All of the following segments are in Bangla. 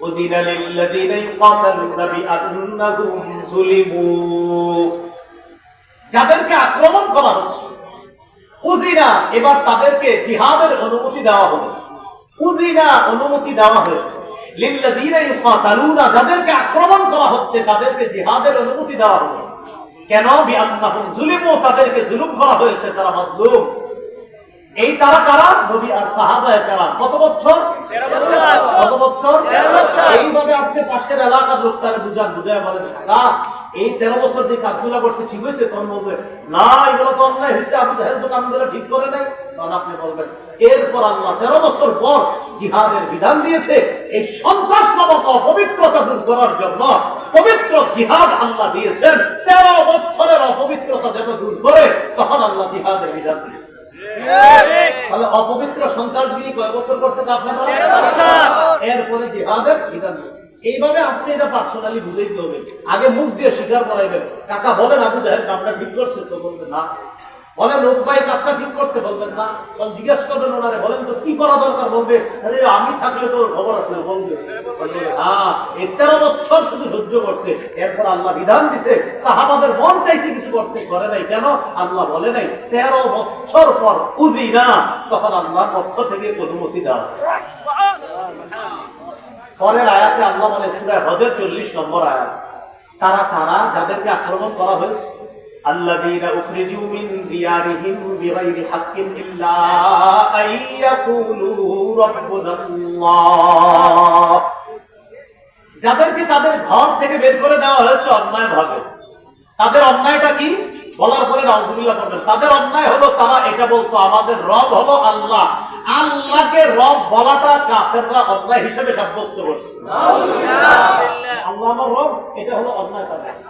أذن للذين يقاتلون بأنهم ظلموا যাদেরকে আক্রমণ করা হচ্ছে উজিনা এবার তাদেরকে জিহাদের অনুমতি দেওয়া হলো উজিনা অনুমতি দেওয়া হয়েছে লিল্লাযীনা ইউকাতালুনা যাদেরকে আক্রমণ করা হচ্ছে তাদেরকে জিহাদের অনুমতি দেওয়া হলো কেন বিআন্নাহুম যুলিমু তাদেরকে জুলুম করা হয়েছে তারা মাজলুম এই তারা কারা? নবী আর সাহাবায়ে কারাম। কত বছর? কত বছর? এইভাবে আপনি পাশের এলাকার লোক তারা বুঝান বুঝায় বলেন না এই তেরো বছর যে কাজগুলো করছে ঠিক হয়েছে? তখন বলবে না এগুলো তো অন্যায় হয়েছে। আপনি তো কামগুলো ঠিক করে নাই। তখন আপনি বলবেন এরপর আল্লাহ তেরো বছর পর জিহাদের বিধান দিয়েছে এই সন্ত্রাস নামক অপবিত্রতা দূর করার জন্য পবিত্র জিহাদ আল্লাহ দিয়েছেন। তেরো বছরের অপবিত্রতা যেন দূর করে তখন আল্লাহ জিহাদের বিধান দিয়েছে তাহলে অপবিত্র সন্ত্রাসগিরি কয় বছর করছে আপনারা এরপরে জিহাদের বিধান এইভাবে আপনি এটা পার্সোনালি বুঝাইতে হবে। আগে মুখ দিয়ে স্বীকার করাইবেন। কাকা বলেন আবু জাহেদ আপনার ঠিক করছে? তো বলতে না। বলেন ভাই, কাজটা ঠিক করছে। বলবেন তখন বলেন কি করা দরকার? বলবে আমি থাকলে তো আল্লাহ বলে নাই, তেরো বছর পর উদি না। তখন আল্লাহর পক্ষ থেকে অনুমতি দেওয়া পরের আয়াতে আল্লাহ বলে সূরা হজের 40 নম্বর আয়াত। তারা তারা যাদেরকে আক্রমণ করা হয়েছে الذين أخرجوا من ديارهم بغير حق إلا أن يقولوا ربنا الله যাদেরকে তাদের ঘর থেকে বের করে দেওয়া হয়েছে অন্যায় ভাবে তাদের অন্যায়টা কি বলার পরে নাউজুবিল্লাহ করবেন তাদের অন্যায় হলো তারা এটা বলতো আমাদের রব হলো আল্লাহ আল্লাহকে রব বলাটা কাফেররা অন্যায় হিসেবে সাব্যস্ত করছে আল্লাহ আমার রব এটা হলো অন্যায় তাদের রাসূলুল্লাহ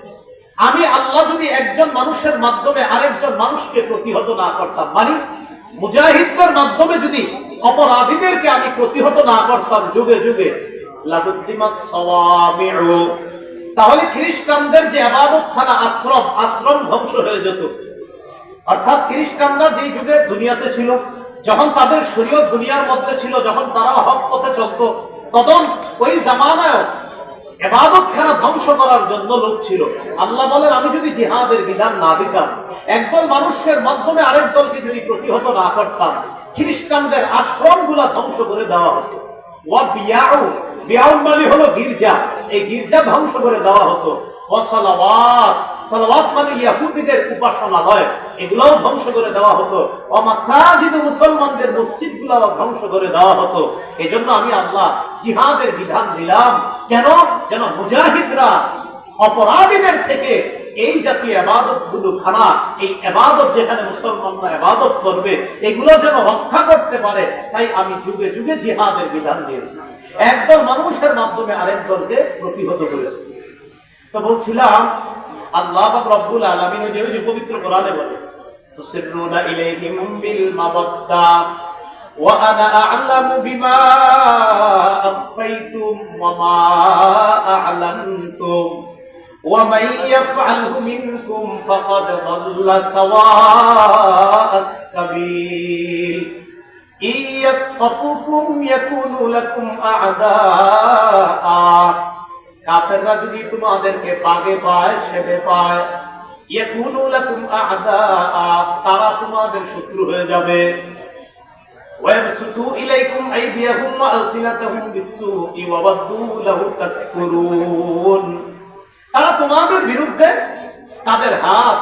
আমি আল্লাহ যদি একজন মানুষের মাধ্যমে আরেকজন মানুষকে প্রতিহত না করতাম মানে মুজাহিদদের মাধ্যমে যদি অপরাধীদেরকে আমি প্রতিহত না করতাম যুগে যুগে তাহলে খ্রিস্টানদের যে আবাদতখানা আশ্রম আশ্রম ধ্বংস হয়ে যেত। অর্থাৎ খ্রিস্টানরা যে যুগে দুনিয়াতে ছিল, যখন তাদের শরীয় দুনিয়ার মধ্যে ছিল, যখন তারা হক পথে চলতো, তখন ওই জামানায় এবাদতখানা ধ্বংস করার জন্য লোক ছিল। আল্লাহ বলেন, আমি যদি জিহাদের বিধান না দিতাম, একদল মানুষের মাধ্যমে আরেক দলকে যদি প্রতিহত না করতাম, খ্রিস্টানদের আশ্রমগুলা ধ্বংস করে দেওয়া হতো। ওয়া বিয়াউ বিয়াউ মানে হলো গির্জা। এই গির্জা ধ্বংস করে দেওয়া হতো। ওয়াসালাওয়াত সালাওয়াত মানে ইহুদিদের উপাসনালয়। এগুলোও ধ্বংস করে দেওয়া হতো। মুসলমানদের ধ্বংস করে দেওয়া হতো। এজন্য আমি আল্লাহ জিহাদের বিধান দিলাম, কেন? যেন মুজাহিদরা অপরাধীদের থেকে এই জাতীয় আবাদতগুলো খানা এই আবাদত যেখানে মুসলমানরা আবাদত করবে, এগুলো যেন রক্ষা করতে পারে, তাই আমি যুগে যুগে জিহাদের বিধান দিয়েছি। একদল মানুষের মাধ্যমে আরেক দলকে প্রতিহত করেছি। তো বলছিলাম আল্লাহ পাক রব্বুল আলামিন ওই যে ওই যে পবিত্র কোরআনে বলে তুসিরুনা ইলাইহিম বিল মাওয়াদ্দা ওয়া আনা আ'লামু বিমা আখফাইতুম ওয়া মা আ'লানতুম ومن يفعله منكم فقد ضل سواء السبيل إن يثقفوكم يكونوا لكم أعداء তোমরা যদি তোমাদেরকে পাগে পায়, সেবে পায়। তারা তোমাদের শত্রু হয়ে যাবে। তারা তোমাদের বিরুদ্ধে তাদের হাত,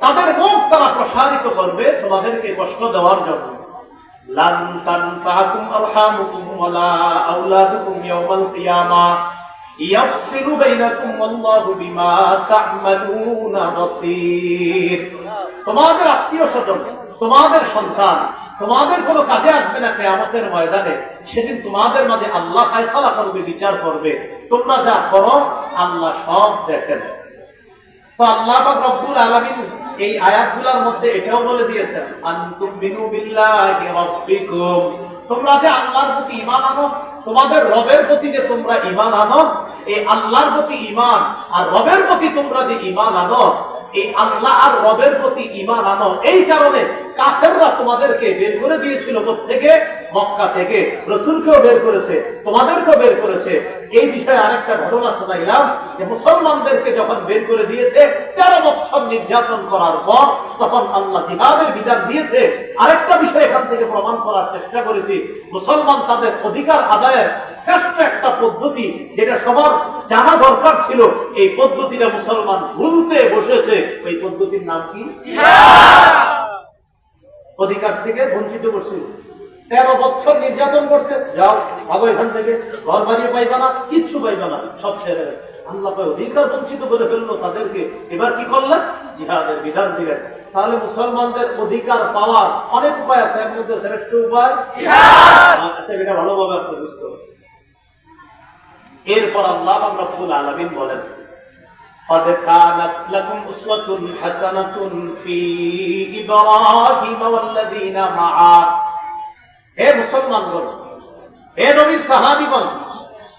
তাদের মুখ তারা প্রসারিত করবে তোমাদেরকে কষ্ট দেওয়ার জন্য। ইয়াফসিলু বাইনাকুম ওয়াল্লাহু বিমা তা'মালুনা বাসীর। তোমাদের আত্মীয় স্বজন, তোমাদের সন্তান, তোমাদের কোনো কাজে আসবে না কেয়ামতের ময়দানে, সেদিন তোমাদের মাঝে আল্লাহ ফায়সালা করবে, বিচার করবে। তোমরা যা করো, আল্লাহ সব দেখেন। তো আল্লাহ রব্বুল আলামিন এই আয়াতগুলোর মধ্যে এটাও বলে দিয়েছেন বিনু বিল্লাহি তোমরা যে আল্লাহর প্রতি আনো তোমাদের রবের প্রতি যে তোমরা ইমান আনো, এই আল্লাহর প্রতি ইমান আর রবের প্রতি তোমরা যে ইমান আনো এই আল্লাহ আর রবের প্রতি ঈমান আনো। এই কারণে কাফেররা তোমাদেরকে বের করে দিয়েছিল থেকে মক্কা থেকে। রসুলকেও বের করেছে, তোমাদেরকেও বের করেছে। এই বিষয়ে আরেকটা ঘটনা শোনাইলাম যে মুসলমানদেরকে যখন বের করে দিয়েছে, তেরো বছর নির্যাতন করার পর তখন আল্লাহ জিহাদের বিধান দিয়েছে। আরেকটা বিষয় এখান থেকে প্রমাণ করার চেষ্টা করেছি। মুসলমান তাদের অধিকার আদায়ের শ্রেষ্ঠ একটা পদ্ধতি যেটা সবার জানা দরকার ছিল এই পদ্ধতিটা মুসলমান ভুলতে বসেছে। ওই পদ্ধতির নাম কি? অধিকার থেকে বঞ্চিত করছিল তেরো বছর নির্যাতন করছে। যাও ভাগো এখান থেকে। ঘর বাড়ি পাইবা না কিচ্ছু পাইবা না সব ছেড়ে আল্লাহ অধিকার বঞ্চিত করে ফেলল তাদেরকে। এবার কি করলেন? জিহাদের বিধান দিলেন। তাহলে মুসলমানদের অধিকার পাওয়ার অনেক উপায় আছে। এর মধ্যে শ্রেষ্ঠ উপায়? এটা ভালোভাবে আপনি বুঝতে হবে এরপর আল্লাহ রব্বুল আলামিন বলেন قد كانت لكم أسوة حسنة في إبراهيم والذين معه হে মুসলমানগণ হে নবীর সাহাবীগণ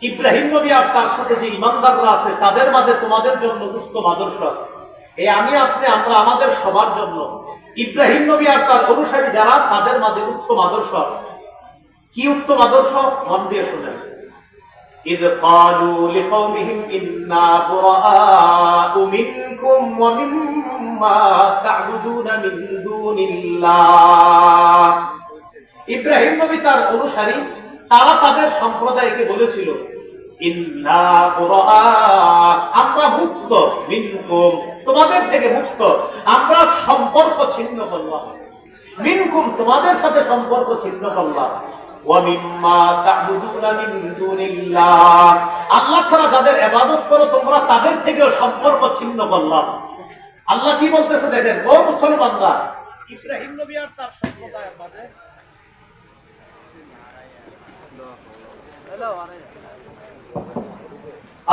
ইব্রাহিম নবী আর তার সাথে যে ইমানদাররা আছে তাদের মাঝে তোমাদের জন্য উত্তম আদর্শ আছে এই আমি আপনি আমরা আমাদের সবার জন্য ইব্রাহিম নবী আর তার অনুসারী যারা তাদের মাঝে উত্তম আদর্শ আছে কি উত্তম আদর্শ মন দিয়ে শুনেন إذ قالوا لقومهم إنا براء منكم ومما تعبدون من دون الله ইব্রাহিম নবী তার অনুসারী তারা তাদের সম্প্রদায়কে বলেছিল ইন্না বুরাআ, আমরা মুক্ত মিনকুম তোমাদের থেকে মুক্ত আমরা সম্পর্ক ছিন্ন করলাম মিনকুম তোমাদের সাথে সম্পর্ক ছিন্ন করলাম আল্লাহ ছাড়া যাদের ইবাদত করো, তোমরা তাদের থেকেও সম্পর্ক ছিন্ন করলাম আল্লাহ কি বলতেছে দেখেন, ও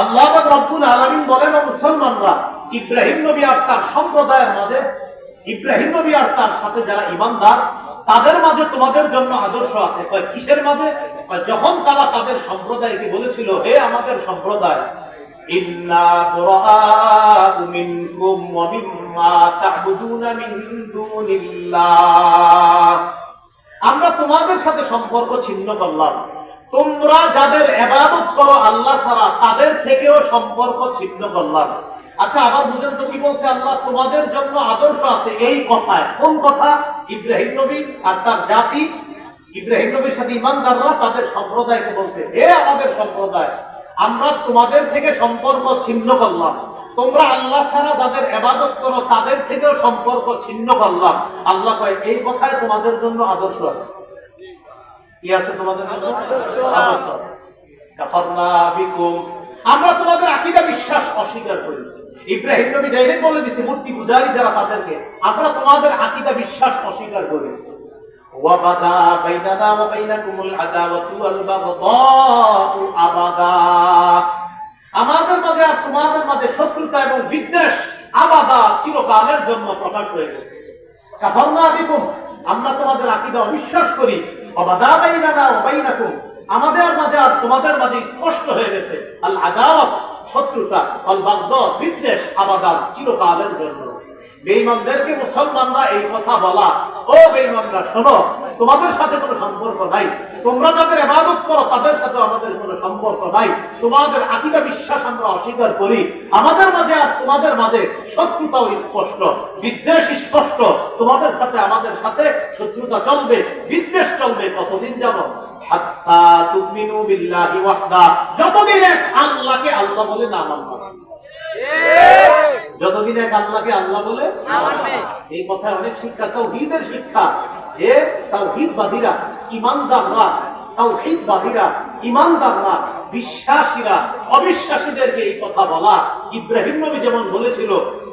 আল্লাহ রব্বুল আলামিন বলেন মুসলমানরা, ইব্রাহিম নবী আর তার সম্প্রদায়ের মাঝে, ইব্রাহিম নবী আর তার সাথে যারা ঈমানদার তাদের মাঝে তোমাদের জন্য আদর্শ আছে। কিসের মাঝে? যখন তারা তাদের সম্প্রদায়কে বলেছিল, হে আমাদের সম্প্রদায় আমরা তোমাদের সাথে সম্পর্ক ছিন্ন করলাম। তোমরা যাদের এবাদত করো আল্লাহ ছাড়া, তাদের থেকেও সম্পর্ক ছিন্ন করলাম। আচ্ছা আবার বুঝেন তো কি বলছে আল্লাহ? তোমাদের জন্য আদর্শ আছে। এই কথায়, কোন কথা? ইব্রাহিম নবী আর তার জাতি, ইব্রাহিম নবীর সাথে ইমানদাররা তাদের সম্প্রদায়কে বলছে, হে আমাদের সম্প্রদায়, আমরা তোমাদের থেকে সম্পর্ক ছিন্ন করলাম। তোমরা আল্লাহ ছাড়া যাদের এবাদত করো, তাদের থেকেও সম্পর্ক ছিন্ন করলাম। আল্লাহ কয়, এই কথায় তোমাদের জন্য আদর্শ আছে। কি আছে তোমাদের আদর্শ। আমরা তোমাদের আকিদা বিশ্বাস অস্বীকার করি। ইব্রাহিম নবী ডাইরেক্ট বলে দিছে মূর্তি পূজারী যারা তাদেরকে আমরা তোমাদের আকিদা বিশ্বাস অস্বীকার করি وبدا بيننا وبينكم العداوة والبغضاء أبدا আমাদের মাঝে আর তোমাদের মাঝে শত্রুতা এবং বিদ্বেষ আবাদা চিরকালের জন্য প্রকাশ হয়ে গেছে কাফারনা বিকুম আমরা তোমাদের আকীদা অবিশ্বাস করি অবাদা বাইনানা ওয়া বাইনাকুম আমাদের মাঝে আর তোমাদের মাঝে স্পষ্ট হয়ে গেছে আল আদাওয়াত শত্রুতা বাগদ বিদ্বেষ আবাদা চিরকালের জন্য। বেঈমানদেরকে মুসলমানরা এই কথা বলা, ও বেঈমানরা, শোনো, তোমাদের সাথে কোনো সম্পর্ক নাই। তোমরা যাদের ইবাদত করো, তাদের সাথে আমাদের কোনো সম্পর্ক নাই। তোমাদের আকিদা বিশ্বাস আমরা অস্বীকার করি। আমাদের মাঝে আর তোমাদের মাঝে শত্রুতাও স্পষ্ট, বিদ্বেষ স্পষ্ট। তোমাদের সাথে আমাদের সাথে শত্রুতা চলবে, বিদ্বেষ চলবে কতদিন যাব হাত্তা তুমিনু বিল্লাহি ওয়াহদা। যতদিন এক আল্লাহকে আল্লাহ বলে না যতদিন এক আল্লাহকে আল্লাহ বলে এই কথায় অনেক শিক্ষা, তাওহীদের শিক্ষা যে তাওহীদবাদীরা তাওহীদবাদীরা বিশ্বাসীরা, অবিশ্বাসীদেরকে এই কথা বলা। ইব্রাহিম নবী যেমন বলেছিল,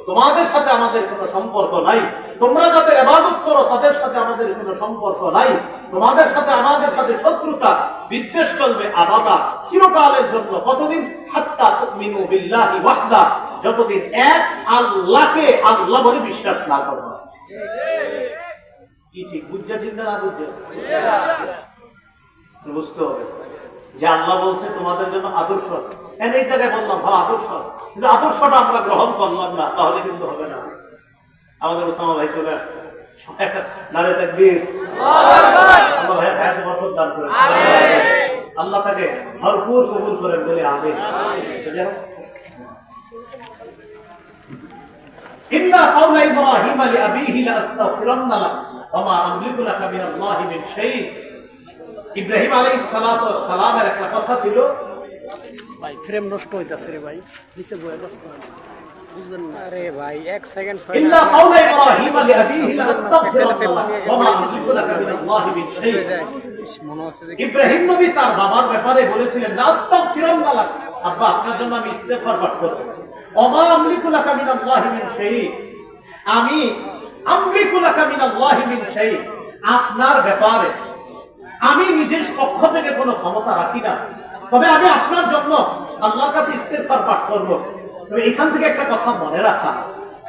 তোমাদের সাথে আমাদের কোনো সম্পর্ক নাই। তোমরা যাদের এবাদত করো, তাদের সাথে আমাদের কোনো সম্পর্ক নাই। তোমাদের সাথে আমাদের সাথে শত্রুতা, বিদ্বেষ চলবে, আলাদা। চিরকালের জন্য কতদিন? হাত্তা তুমিনু বিল্লাহি ওয়াহদা। যতদিন এক আল্লাহকে আল্লাহ বলে বিশ্বাস না করবে কি ঠিক? বুঝছে ঠিক না বুঝছে? বুঝতে হবে। যে আল্লাহ বলছে, তোমাদের জন্য আদর্শ আছে। হ্যাঁ এই জায়গায় বললাম ভালো আদর্শ আছে। কিন্তু আদর্শটা আমরা গ্রহণ করলাম না, তাহলে কিন্তু হবে না। আমাদের ওসামা ভাই চলে আসছে। নারে তাকবীর আল্লাহ ভাই হায়াত বছর দান করে আল্লাহ তাকে ভরপুর কবুল করেন বলে আমিন যাই হোক, إلا قول إبراهيم لأبيه لأستغفرن لك وما أملك لك من الله من شيء ইব্রাহিম আলাইহিস সালাতু ওয়াস সালামের একটা কথা ছিল ভাই ফ্রেম নষ্ট হইতাছে রে ভাই নিচে বয়ে কাজ করেন আপনার ব্যাপারে আমি নিজের পক্ষ থেকে কোন ক্ষমতা রাখি না। তবে আমি আপনার জন্য আল্লাহর কাছে ইস্তেফার পাঠ করব। এখান থেকে একটা কথা মনে রাখা।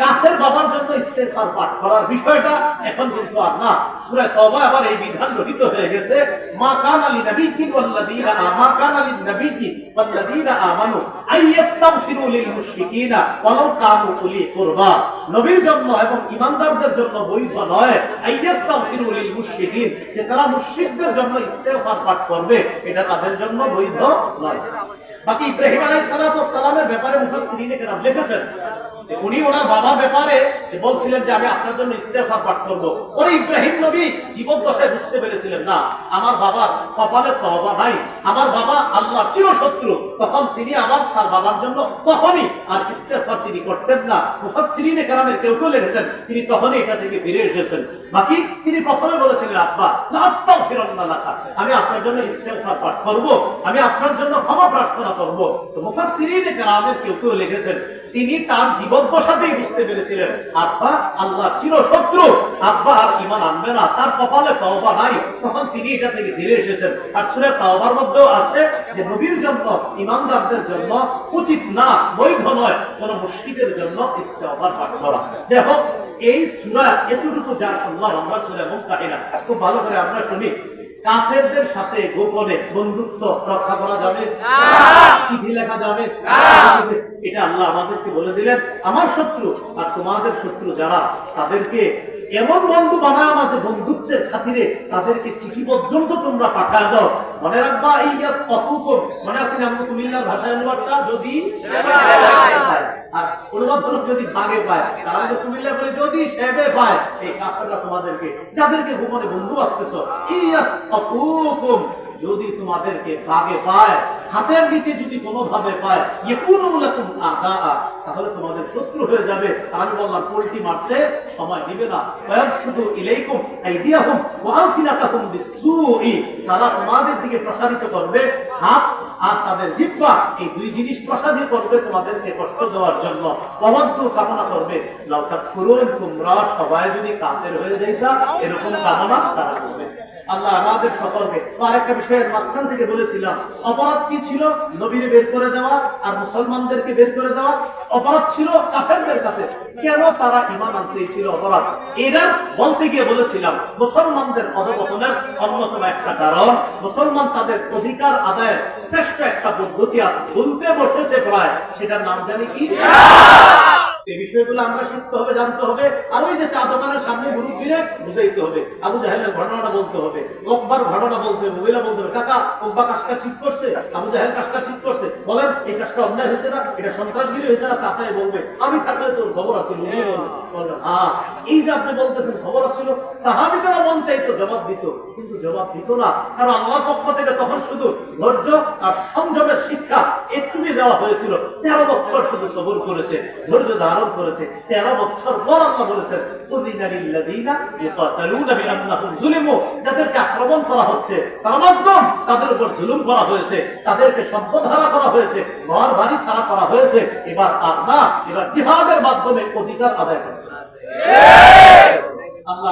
কাফের বাবার জন্য ইস্তেগফার পাঠ করার বিষয়টা এখন কিন্তু আর না। সূরা তওবা আবার এই বিধান রহিত হয়ে গেছে। মা কানা লি নাবিয়্যি ওয়াল্লাযীনা আমা কানা লিন নাবিয়্যি ওয়াল্লাযীনা আমানু মুশরিকিনা কানু কুরবা। নবীর জন্য এবং ঈমানদারদের জন্য বৈধ নয় আইয়াস্তাগফিরু মুশরিকিন, যে তারা মুশরিকদের জন্য ইস্তেগফার পাঠ করবে, এটা তাদের জন্য বৈধ নয়। বাকি ইব্রাহিম আলাইহিস সালাতু ওয়াস সালামের ব্যাপারে লিখেছেন উনি ওনার বাবার ব্যাপারে যে বলছিলেন যে আমি আপনার জন্য ইস্তেফা পাঠ করব। ওরে ইব্রাহিম নবী জীবন দশায় বুঝতে পেরেছিলেন, না, আমার বাবার কপালে তবা নাই, আমার বাবা আল্লাহ চিরশত্রু, তখন তিনি আমার তার বাবার জন্য তখনই আর ইস্তেফা তিনি করতেন না। মুফাসসিরিনে কেরামের কেউ কেউ লিখেছেন, তিনি তখনই এটা থেকে ফিরে এসেছেন। বাকি তিনি প্রথমে বলেছিলেন, আব্বা লাস্তাও আমি আপনার জন্য ইস্তেফা পাঠ করব, আমি আপনার জন্য ক্ষমা প্রার্থনা করব। তো মুফাসসিরিনে কেরামের কেউ কেউ লিখেছেন, তিনি তার জীবন দশাতেই বুঝতে পেরেছিলেন, আব্বা আল্লাহ চির শত্রু, আব্বা আর ইমান আনবে না, তার কপালে তওবা নাই, তখন তিনি এটা থেকে ফিরে এসেছেন। আর সুরে তওবার মধ্যেও আছে যে নবীর জন্য ইমানদারদের জন্য উচিত না, বৈধ নয়, কোন মুশরিকের জন্য ইস্তেগফার পাঠ করা। যাই হোক, এই সূরা এতটুকু যা শুনলাম আমরা সূরা মুমতাহিনা খুব ভালো করে আমরা শুনি। কাফেরদের সাথে গোপনে বন্ধুত্ব রক্ষা করা যাবে। চিঠি লেখা যাবে। এটা আল্লাহ আমাদেরকে বলে দিলেন আমার শত্রু আর তোমাদের শত্রু যারা তাদেরকে এমন বন্ধু বানায় মাঝে বন্ধুত্বের খাতিরে তাদেরকে চিঠি পর্যন্ত তোমরা পাঠায় দাও। মনে রাখবা এই যে কফুকুম মনে আছে না কুমিল্লার ভাষায় অনুবাদটা? যদি আর অনুবাদ যদি বাগে পায় তারা যে কুমিল্লা বলে যদি সেবে পায় এই কাফেররা তোমাদেরকে, যাদেরকে গোপনে বন্ধু ভাবতেছো ইয়া যদি তোমাদেরকে বাগে পায় হাতের নিচে যদি কোনোভাবে পায় তাহলে তোমাদের শত্রু হয়ে যাবে। আমি বললাম পোল্টি মারতে সময় দিবে না। বিসসুই তারা তোমাদের দিকে প্রসারিত করবে হাত আর তাদের জিহ্বা। এই দুই জিনিস করবে তোমাদেরকে কষ্ট দেওয়ার জন্য। প্রবদ্ধ কামনা করবে। লাউতা ফুরুন তোমরা সবাই যদি কাফের হয়ে যাইতা, এরকম কামনা তারা করবে। আল্লাহ আমাদের সকলকে তো আরেকটা বিষয়ের মাঝখান থেকে বলেছিলাম, অপরাধ কি ছিল? নবীরে বের করে দেওয়া আর মুসলমানদেরকে বের করে দেওয়া। অপরাধ ছিল কাফেরদের কাছে। কেন তারা ইমান আনছে? এই ছিল অপরাধ। এরা বলতে গিয়ে বলেছিলাম, মুসলমানদের অধপতনের অন্যতম একটা কারণ, মুসলমান তাদের অধিকার আদায়ের শ্রেষ্ঠ একটা পদ্ধতি আছে। বলতে বসেছে প্রায়। সেটার নাম জানি কি? এই বিষয়গুলো আমরা শিখতে হবে জানতে হবে। আর ওই যে চা দোকানের সামনে মুরব্বীরা বুঝাইতে হবে। আবু জাহেলের ঘটনাটা বলতে হবে। কব্বার ঘটনা বলতে হবে মহিলা বলতে হবে। কাকা কব্বা কাজটা ঠিক করছে? আবু জাহেল কাজটা ঠিক করছে? বলেন এই কাজটা অন্যায় হয়েছে না? এটা সন্ত্রাসগিরি হয়েছে না? চাচাই বলবে আমি থাকলে তোর খবর উনি বলবেন, হ্যাঁ। এই যে আপনি বলতেছেন খবর আসছিল সাহাবিদেরা মন চাইতো জবাব দিত কিন্তু জবাব দিত না। কারণ আল্লাহর পক্ষ থেকে তখন শুধু ধৈর্য আর সংযমের শিক্ষা একটু দিয়ে দেওয়া হয়েছিল। তেরো বছর শুধু সবর করেছে। ধৈর্য ধারণ করেছে, তেরো বছর পর আল্লাহ বলেছেন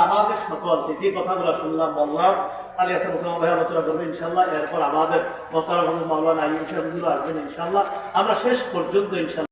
আমাদের সকলকে যে কথাগুলো শুনলাম, বললাম, আলী আলোচনা ইনশাল্লাহ এরপর আমাদের আসবেন ইনশাল্লাহ আমরা শেষ পর্যন্ত ইনশাল্লাহ